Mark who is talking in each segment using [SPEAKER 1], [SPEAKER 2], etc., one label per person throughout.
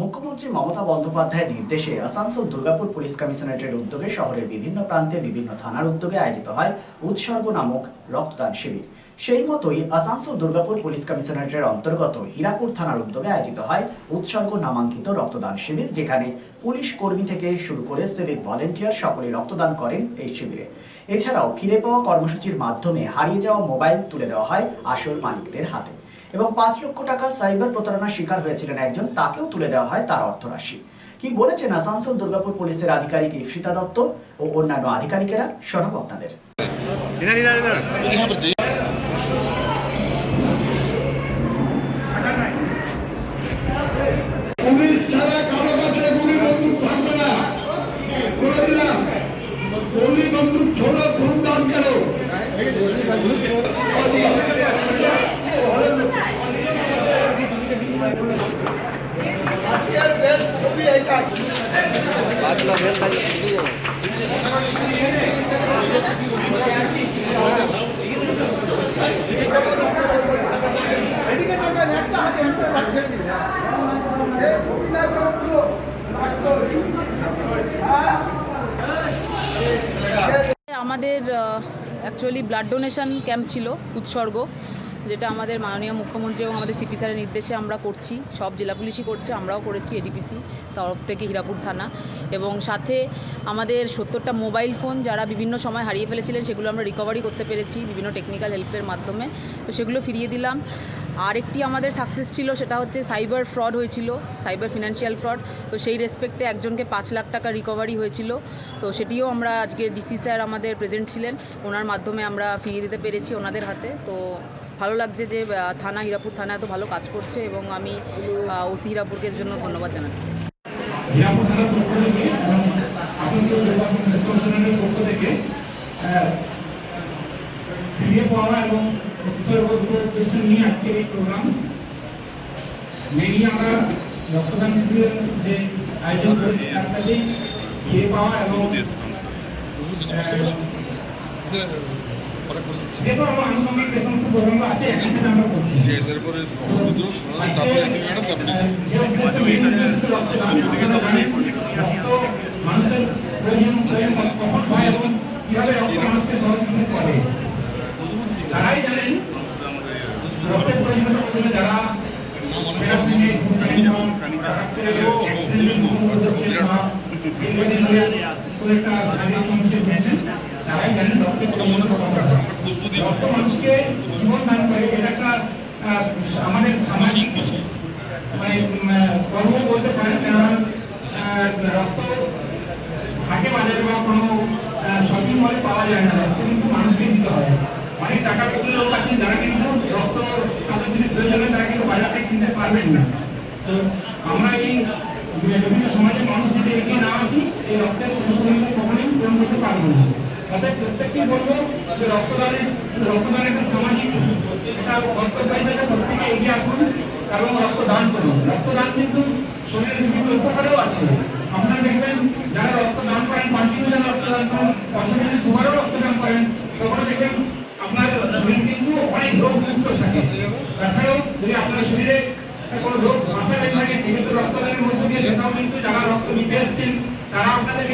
[SPEAKER 1] মুখ্যমন্ত্রী মমতা বন্দ্যোপাধ্যায়ের নির্দেশে আসানসোল দুর্গাপুর পুলিশ কমিশনারেটের উদ্যোগে শহরের বিভিন্ন প্রান্তে বিভিন্ন থানার উদ্যোগে আয়োজিত হয় উৎসর্গ নামক রক্তদান শিবির। সেই মতোই আসানসোল দুর্গাপুর পুলিশ কমিশনারেটের অন্তর্গত হীরাপুর থানার উদ্যোগে আয়োজিত হয় উৎসর্গ নামাঙ্কিত রক্তদান শিবির, যেখানে পুলিশ কর্মী থেকে শুরু করে সিভিক ভলেন্টিয়ার সকলে রক্তদান করেন এই শিবিরে। এছাড়াও ফিরে পাওয়া কর্মসূচির মাধ্যমে হারিয়ে যাওয়া মোবাইল তুলে দেওয়া হয় আসল মালিকদের হাতে। এবং পাঁচ লক্ষ টাকা সাইবার প্রতারণার শিকার হয়েছিলেন একজন, তাকেও তুলে দেওয়া হয় তার অর্থরাশি। কি বলেছেন আসানসোল দুর্গাপুর পুলিশের আধিকারিক ইপ্সিতা দত্ত ও অন্যান্য আধিকারিকেরা? শোনাব আপনাদের।
[SPEAKER 2] বন্দুক ছোড়ো ধুমধাম করো
[SPEAKER 3] আমাদের অ্যাকচুয়ালি ব্লাড ডোনেশন ক্যাম্প ছিল উৎসর্গ। যেটা আমাদের মাননীয় মুখ্যমন্ত্রী এবং আমাদের সিপি স্যারের নির্দেশে আমরা করছি। সব জেলা পুলিশই করছে, আমরাও করেছি এডিপিসি তরফ থেকে হীরাপুর থানা। এবং সাথে আমাদের সত্তরটা মোবাইল ফোন যারা বিভিন্ন সময় হারিয়ে ফেলেছিলেন, সেগুলো আমরা রিকভারি করতে পেরেছি বিভিন্ন টেকনিক্যাল হেল্পের মাধ্যমে। তো সেগুলো ফিরিয়ে দিলাম। আরেকটি আমাদের সাকসেস ছিল, সেটা হচ্ছে সাইবার ফ্রড হয়েছিল সাইবার ফিনান্সিয়াল ফ্রড তো সেই রেসপেক্টে একজনকে পাঁচ লাখ টাকা রিকভারি হয়েছিল। তো সেটিও আমরা আজকে ডিসি স্যার আমাদের প্রেজেন্ট ছিলেন। ওনার মাধ্যমে আমরা ফিরিয়ে দিতে পেরেছি ওনাদের হাতে। তো ভালো লাগছে যে থানা, হীরাপুর থানা এত ভালো কাজ করছে এবং আমি ওসি হীরাপুরকে জন্য ধন্যবাদ জানাচ্ছি।
[SPEAKER 4] পক্ষ থেকে ফিরিয়ে পাওয়া এবং উৎসর্গত উদ্দেশ্য নিয়ে আজকের এই প্রোগ্রাম মেনলি আমরা রক্তদান শিবিরের যে আয়োজন করেছি তার সাথেই ফিরে পাওয়া এবং সাথে মানুষের প্রয়োজন প্রয়োজন কখন হয় এবং কীভাবে মানুষকে সহযোগিতা করে। তারাই জানেন রক্তের হচ্ছে যারা প্যারাফিনে ঘুরছেন এবং ডাক্তারের অ্যাক্সিডেন্টে বা দীর্ঘদিন ধরে কোনো একটা শারীরিক সমস্যায় ভুগছেন, তারাই জানেন রক্তের প্রয়োজন কতটা
[SPEAKER 5] খুশবু দিয়ে
[SPEAKER 4] রক্ত মানুষকে জীবন দান করে এটা একটা আহ, আমাদের সামাজিক মানে উম, আহ, গর্ব বলতে পারেন কারণ আহ, রক্ত হাটে বাজারে বা কোনো শপিং মলে পাওয়া যায় না রক্ত কিন্তু মানুষকে দিতে হয় অনেক টাকা পেতে লোক আছেন যারা কিন্তু রক্ত তাদের যদি প্রয়োজন হয় তারা কিন্তু বাজার থেকে কিনতে পারবেন না। তো আমরা এই বিভিন্ন সমাজের মানুষ যদি এগিয়ে না আসি, এই রক্তের অনুসরণকে কখনোই পূরণ করতে পারব না। অর্থাৎ প্রত্যেককেই বলব যে রক্তদানের রক্তদান একটা সামাজিক একটা কর্তব্য হিসেবে প্রত্যেকে এগিয়ে আসুন এবং রক্তদান করুন। রক্তদান কিন্তু শরীরের বিভিন্ন উপকারেও আছে। আপনারা দেখবেন, যারা রক্তদান করেন কন্টিনিউ যারা রক্তদান করেন বছরে যদি দুবারও রক্তদান করেন তখন দেখবেন আপনার শরীর কিন্তু অনেক রোগ মুক্ত থাকে তাছাড়াও যদি আপনার শরীরে কোনো রোগ বাসা বেঁধে থাকে সেক্ষেত্রে রক্তদানের মধ্যে দিয়ে সেটাও কিন্তু যারা রক্ত নিতে এসছেন তারা আপনাদেরকে জানিয়ে দেবেন যে আপনার শরীরে কোনো রোগ বাসা বেঁধেছে কি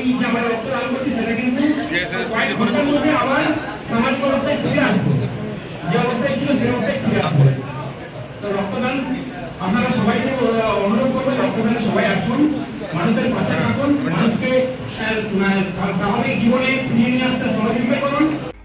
[SPEAKER 4] এই যে আমরা রক্তদান করছি সেটা কিন্তু
[SPEAKER 5] CSS
[SPEAKER 4] কয়েক ঘণ্টার মধ্যে আবার সামাজিক অবস্থায় ফিরে আসব। যে অবস্থায় ছিল সে অবস্থায় ফিরে আসব। তো রক্তদান আপনারা সবাইকে অনুরোধ করবেন রক্তদানে সবাই আসুন মানুষের পাশে থাকুন মানুষকে স্বাভাবিক জীবনে ফিরিয়ে নিয়ে আসতে সহযোগিতা করুন।